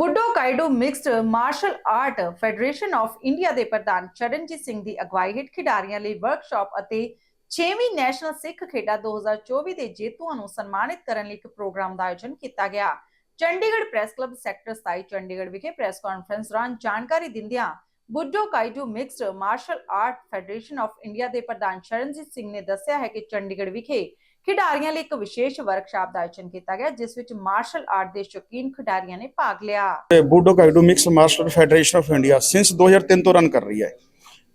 Budo Kaido mixed martial art federation of India ਦੇ ਪ੍ਰਧਾਨ ਚਰਨਜੀਤ ਸਿੰਘ ਦੀ ਅਗਵਾਈ ਹੇਠ ਖਿਡਾਰੀਆਂ ਲਈ ਵਰਕਸ਼ਾਪ ਅਤੇ 6ਵੀਂ ਨੈਸ਼ਨਲ ਸਿੱਖ ਖੇਡਾਂ 2024 ਦੇ ਜੇਤੂਆਂ ਨੂੰ ਸਨਮਾਨਿਤ ਕਰਨ ਲਈ ਇੱਕ ਪ੍ਰੋਗਰਾਮ ਦਾ ਆਯੋਜਨ ਕੀਤਾ ਗਿਆ। Chandigarh press club sector 27 Chandigarh ਵਿਖੇ ਪ੍ਰੈਸ ਕਾਨਫਰੰਸ ਦੌਰਾਨ ਜਾਣਕਾਰੀ ਦਿੰਦਿਆਂ Budo Kaido mixed martial art federation of India ਦੇ ਪ੍ਰਧਾਨ ਚਰਨਜੀਤ ਸਿੰਘ ਨੇ ਦੱਸਿਆ ਹੈ ਕਿ ਚੰਡੀਗੜ੍ਹ ਵਿਖੇ ਖਿਡਾਰੀਆਂ ਲਈ ਇੱਕ ਵਿਸ਼ੇਸ਼ ਵਰਕਸ਼ਾਪ ਦਾ ਆਯੋਜਨ ਕੀਤਾ ਗਿਆ, ਜਿਸ ਵਿੱਚ ਮਾਰਸ਼ਲ ਆਰਟ ਦੇ ਸ਼ੌਕੀਨ ਖਿਡਾਰੀਆਂ ਨੇ ਭਾਗ ਲਿਆ। Budo Kaido mix martial federation of India since 2003 ਤੋਂ ਰਨ ਕਰ ਰਹੀ ਹੈ।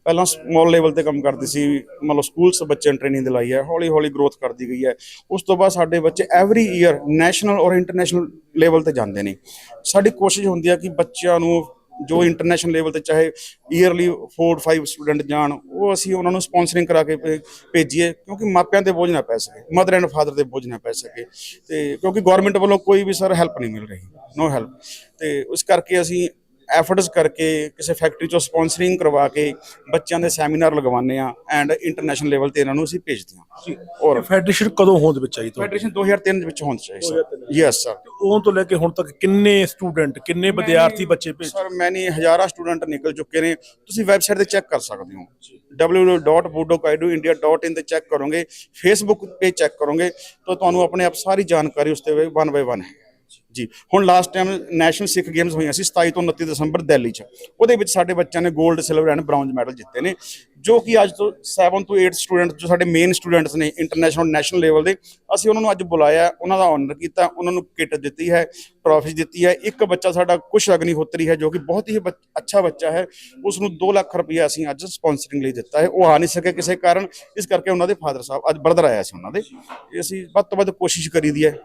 ਪਹਿਲਾਂ ਸਮਾਲ ਲੈਵਲ ਤੇ ਕੰਮ ਕਰਦੀ ਸੀ, ਮਤਲਬ ਸਕੂਲਸ ਬੱਚਿਆਂ ਨੂੰ ਟ੍ਰੇਨਿੰਗ ਦਿਲਾਈ ਹੈ ਹੌਲੀ ਹੌਲੀ ਗਰੋਥ ਕਰਦੀ ਗਈ ਹੈ। ਉਸ ਤੋਂ ਬਾਅਦ ਸਾਡੇ ਬੱਚੇ ਐਵਰੀ ਈਅਰ ਨੈਸ਼ਨਲ ਔਰ ਇੰਟਰਨੈਸ਼ਨਲ ਲੈਵਲ ਤੇ ਜਾਂਦੇ ਨੇ। ਸਾਡੀ ਕੋਸ਼ਿਸ਼ ਹੁੰਦੀ ਹੈ ਕਿ ਬੱਚਿਆਂ ਨੂੰ ਜੋ ਇੰਟਰਨੈਸ਼ਨਲ ਲੈਵਲ ਤੇ ਚਾਹੇ ਈਅਰਲੀ 4 5 ਸਟੂਡੈਂਟ ਜਾਣ, ਉਹ ਅਸੀਂ ਉਹਨਾਂ ਨੂੰ ਸਪਾਂਸਰਿੰਗ ਕਰਾ ਕੇ ਭੇ- ਭੇਜੀਏ, ਕਿਉਂਕਿ ਮਾਪਿਆਂ ਤੇ ਬੋਝ ਨਾ ਪੈ ਸਕੇ ਮਦਰ ਐਂਡ ਫਾਦਰ ਤੇ ਬੋਝ ਨਾ ਪੈ ਸਕੇ ਤੇ ਕਿਉਂਕਿ ਗਵਰਨਮੈਂਟ ਵੱਲੋਂ ਕੋਈ ਵੀ ਸਰ ਹੈਲਪ ਨਹੀਂ ਮਿਲ ਰਹੀ ਨੋ ਹੈਲਪ ਤੇ ਉਸ ਕਰਕੇ ਅਸੀਂ ਐਫਰਟਸ ਕਰਕੇ ਕਿਸੇ ਫੈਕਟਰੀ ਚੋਂ ਸਪਾਂਸਰਿੰਗ ਕਰਵਾ ਕੇ ਬੱਚਿਆਂ ਦੇ ਸੈਮੀਨਾਰ ਲਗਵਾਉਂਦੇ ਆ ਐਂਡ ਇੰਟਰਨੈਸ਼ਨਲ ਲੈਵਲ ਤੇ ਇਹਨਾਂ ਨੂੰ ਅਸੀਂ ਭੇਜਦੇ ਹਾਂ। ਔਰ ਫੈਡਰੇਸ਼ਨ ਕਦੋਂ ਹੋਂਦ ਵਿੱਚ ਆਈ ਤੁਹਾਡੀ? ਫੈਡਰੇਸ਼ਨ 2003 ਦੇ ਵਿੱਚ ਹੋਣੀ ਚਾਹੀਦੀ ਸਰ। ਯੈਸ ਸਰ ਉਦੋਂ ਤੋਂ ਲੈ ਕੇ ਹੁਣ ਤੱਕ ਕਿੰਨੇ ਸਟੂਡੈਂਟ ਕਿੰਨੇ ਵਿਦਿਆਰਥੀ ਬੱਚੇ ਭੇਜ ਸਰ ਮੈਨੇ ਹਜ਼ਾਰਾਂ ਸਟੂਡੈਂਟ ਨਿਕਲ ਚੁੱਕੇ ਨੇ। ਤੁਸੀਂ ਵੈਬਸਾਈਟ ਤੇ ਚੈੱਕ ਕਰ ਸਕਦੇ ਹੋ। www.budokaidoindia.in ਤੇ ਚੈੱਕ ਕਰੋਗੇ। ਫੇਸਬੁੱਕ ਤੇ ਚੈੱਕ ਕਰੋਗੇ। ਤਾਂ ਤੁਹਾਨੂੰ ਆਪਣੇ ਆਪ ਸਾਰੀ ਜਾਣਕਾਰੀ ਉਸ ਤੇ ਵਨ ਬਾਈ ਵਨ ਹੈ। ਜੀ। ਹੁਣ last time national Sikh games ਹੋਈਆਂ ਸੀ 27 ਤੋਂ 29 ਦਸੰਬਰ ਦਿੱਲੀ 'ਚ। ਉਹਦੇ ਵਿੱਚ ਸਾਡੇ ਬੱਚਿਆਂ ਨੇ 골ਡ ਸਿਲਵਰ ਐਂਡ ਬ੍ਰਾਊਨਜ਼ ਮੈਡਲ ਜਿੱਤੇ ਨੇ, ਜੋ ਕਿ ਅੱਜ ਤੋਂ 7 ਤੋਂ 8 ਸਟੂਡੈਂਟ ਜੋ ਸਾਡੇ ਮੇਨ ਸਟੂਡੈਂਟਸ ਨੇ ਇੰਟਰਨੈਸ਼ਨਲ ਨੈਸ਼ਨਲ ਲੈਵਲ ਦੇ, ਅਸੀਂ ਉਹਨਾਂ ਨੂੰ ਅੱਜ ਬੁਲਾਇਆ, ਉਹਨਾਂ ਦਾ ਆਨਰ ਕੀਤਾ, ਉਹਨਾਂ ਨੂੰ ਕਿੱਟ ਦਿੱਤੀ ਹੈ ਟਰਾਫੀ ਦਿੱਤੀ ਹੈ। ਇੱਕ ਬੱਚਾ ਸਾਡਾ ਕੁਸ਼ ਅਗਨੀਹੋਤਰੀ ਹੈ, ਜੋ ਕਿ ਬਹੁਤ ਹੀ ਬੱਚ- ਅੱਛਾ ਬੱਚਾ ਹੈ ਉਸ ਨੂੰ 2 ਲੱਖ ਰੁਪਏ ਅਸੀਂ ਅੱਜ ਸਪਾਂਸਰਿੰਗ ਲਈ ਦਿੱਤਾ ਹੈ। ਉਹ ਆ ਨਹੀਂ ਸਕੇ ਕਿਸੇ ਕਾਰਨ, ਇਸ ਕਰਕੇ ਉਹਨਾਂ ਦੇ ਫਾਦਰ ਸਾਹਿਬ ਅੱਜ ਬਰਦਰ ਆਇਆ ਸੀ ਉਹਨਾਂ ਦੇ। ਇਹ ਅਸੀਂ ਵੱਧ ਤੋਂ ਵੱਧ ਕੋਸ਼ਿਸ਼ ਕਰੀਦੀ ਹੈ।